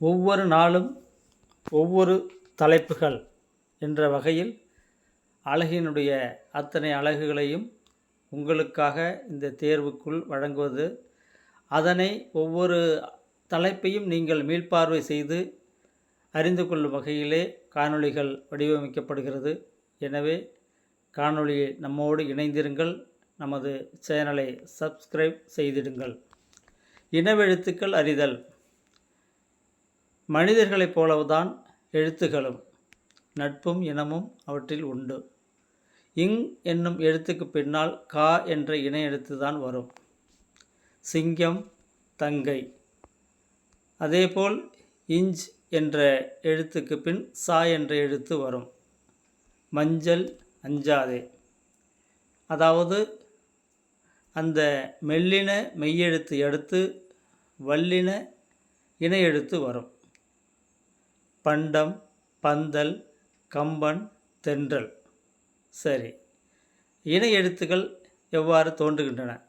ஒவ்வொரு நாளும் ஒவ்வொரு தலைப்புகள் என்ற வகையில் அழகினுடைய அத்தனை அழகுகளையும் உங்களுக்காக இந்த தேர்வுக்குள் வழங்குவது. அதனை ஒவ்வொரு தலைப்பையும் நீங்கள் மீள்பார்வை செய்து அறிந்து கொள்ளும் வகையிலே காணொளிகள் வடிவமைக்கப்படுகிறது. எனவே காணொளியை நம்மோடு இணைந்திருங்கள். நமது சேனலை சப்ஸ்கிரைப் செய்திடுங்கள். இனவெழுத்துக்கள் அறிதல். மனிதர்களைப் போலவுதான் எழுத்துகளும் நட்பும் இனமும் அவற்றில் உண்டு. இங் என்னும் எழுத்துக்கு பின்னால் கா என்ற இணை எழுத்து தான் வரும். சிங்கம் தங்கை. அதேபோல் இஞ்ச் என்ற எழுத்துக்கு பின் சா என்ற எழுத்து வரும். மஞ்சள் அஞ்சாதே. அதாவது அந்த மெல்லின மெய்யெழுத்து அடுத்து வல்லின இணையெழுத்து வரும். பண்டம் பந்தல் கம்பன் தென்றல். சரி. இணை எழுத்துக்கள் எவ்வாறு தோன்றுகின்றன?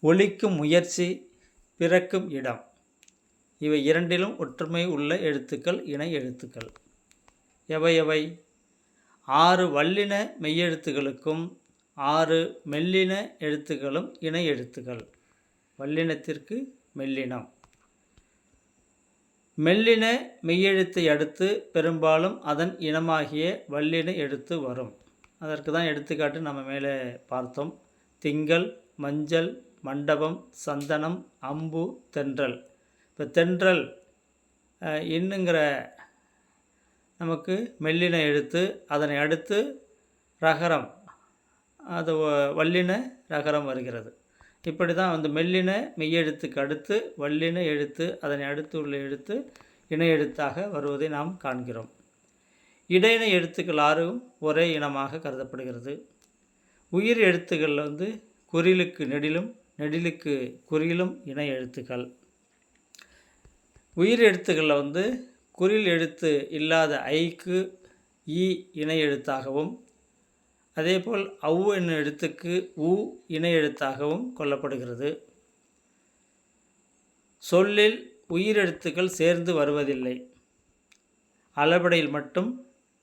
ஒலிக்கும் முயற்சி பிறக்கும் இடம். இவை இரண்டிலும் ஒற்றுமை உள்ள எழுத்துக்கள் இணை எழுத்துக்கள். எவை எவை? ஆறு வல்லின மெய்யெழுத்துகளுக்கும் ஆறு மெல்லின எழுத்துக்களும் இணை எழுத்துக்கள். வல்லினத்திற்கு மெல்லினம். மெல்லின மெய்யெழுத்தை அடுத்து பெரும்பாலும் அதன் இனமாகிய வல்லின எழுத்து வரும். அதற்கு தான் எடுத்துக்காட்டு நம்ம மேலே பார்த்தோம். திங்கள் மஞ்சள் மண்டபம் சந்தனம் அம்பு தென்றல். இப்போ தென்றல் இன்னுங்கிற நமக்கு மெல்லின எழுத்து அதனை அடுத்து ரகரம். அது வல்லின ரகரம் வருகிறது. இப்படி தான் வந்து மெல்லின மெய்யெழுத்துக்கு அடுத்து வல்லின எழுத்து அதனை அடுத்து உள்ள எழுத்து இணை எழுத்தாக வருவதை நாம் காண்கிறோம். இடையின எழுத்துக்கள் ஆறும் ஒரே இனமாக கருதப்படுகிறது. உயிர் எழுத்துக்களில் வந்து குறிலுக்கு நெடிலும் நெடிலுக்கு குறியிலும் இணை எழுத்துக்கள். உயிர் எழுத்துக்களில் வந்து குறில் எழுத்து இல்லாத ஐக்கு இ இணை எழுத்தாகவும் அதேபோல் அவு என்னும் எழுத்துக்கு உ இணை எழுத்தாகவும் கொள்ளப்படுகிறது. சொல்லில் உயிரெழுத்துக்கள் சேர்ந்து வருவதில்லை. அளபடையில் மட்டும்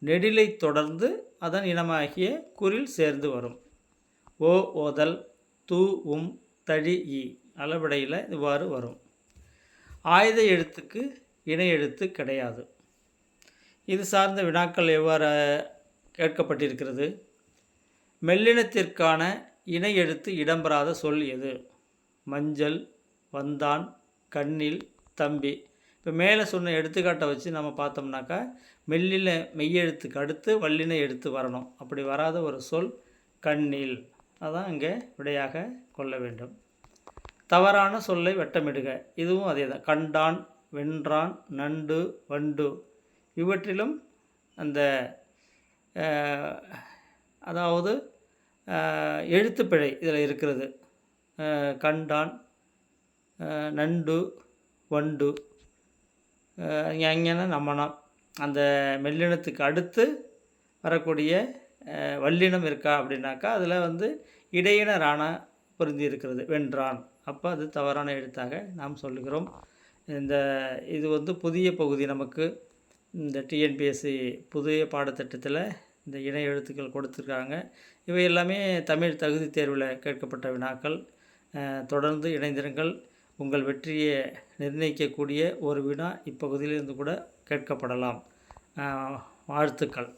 நெடிலை தொடர்ந்து அதன் இனமாகிய குறில் சேர்ந்து வரும். ஓ ஓதல் தூ உம் தழி இ அளபடையில் இவ்வாறு வரும். ஆயுத எழுத்துக்கு இணை எழுத்து கிடையாது. இது சார்ந்த வினாக்கள் எவ்வாறு கேட்கப்பட்டிருக்கிறது? மெல்லினத்திற்கான இணை எழுத்து இடம்பெறாத சொல் எது? மஞ்சள் வந்தான் கண்ணில் தம்பி. இப்போ மேலே சொன்ன எடுத்துக்காட்டை வச்சு நம்ம பார்த்தோம்னாக்கா மெல்லின மெய்யெழுத்துக்கு அடுத்து வல்லின எடுத்து வரணும். அப்படி வராத ஒரு சொல் கண்ணில். அதான் இங்கே விடையாக கொள்ள வேண்டும். தவறான சொல்லை வெட்டமிடுக. இதுவும் அதே தான் கண்டான் வென்றான் நண்டு வண்டு. இவற்றிலும் அந்த அதாவது எழுத்துப்பிழை இதில் இருக்கிறது. கண்டான் நண்டு வண்டு ஞான நம்மனம் அந்த மெல்லினத்துக்கு அடுத்து வரக்கூடிய வல்லினம் இருக்கா அப்படின்னாக்கா அதில் வந்து இடையின ராணா பொருந்தி இருக்கிறது வென்றான். அப்போ அது தவறான எழுத்தாக நாம் சொல்லுகிறோம். இந்த இது வந்து புதிய பகுதி நமக்கு. இந்த டிஎன்பிஎஸ்சி புதிய பாடத்திட்டத்தில் இந்த இணை எழுத்துக்கள் கொடுத்துருக்காங்க. இவை எல்லாமே தமிழ் தகுதி தேர்வில் கேட்கப்பட்ட வினாக்கள். தொடர்ந்து இணைந்திருங்கள். உங்கள் வெற்றியை நிர்ணயிக்கக்கூடிய ஒரு வினா இப்பகுதியிலிருந்து கூட கேட்கப்படலாம். வாழ்த்துக்கள்.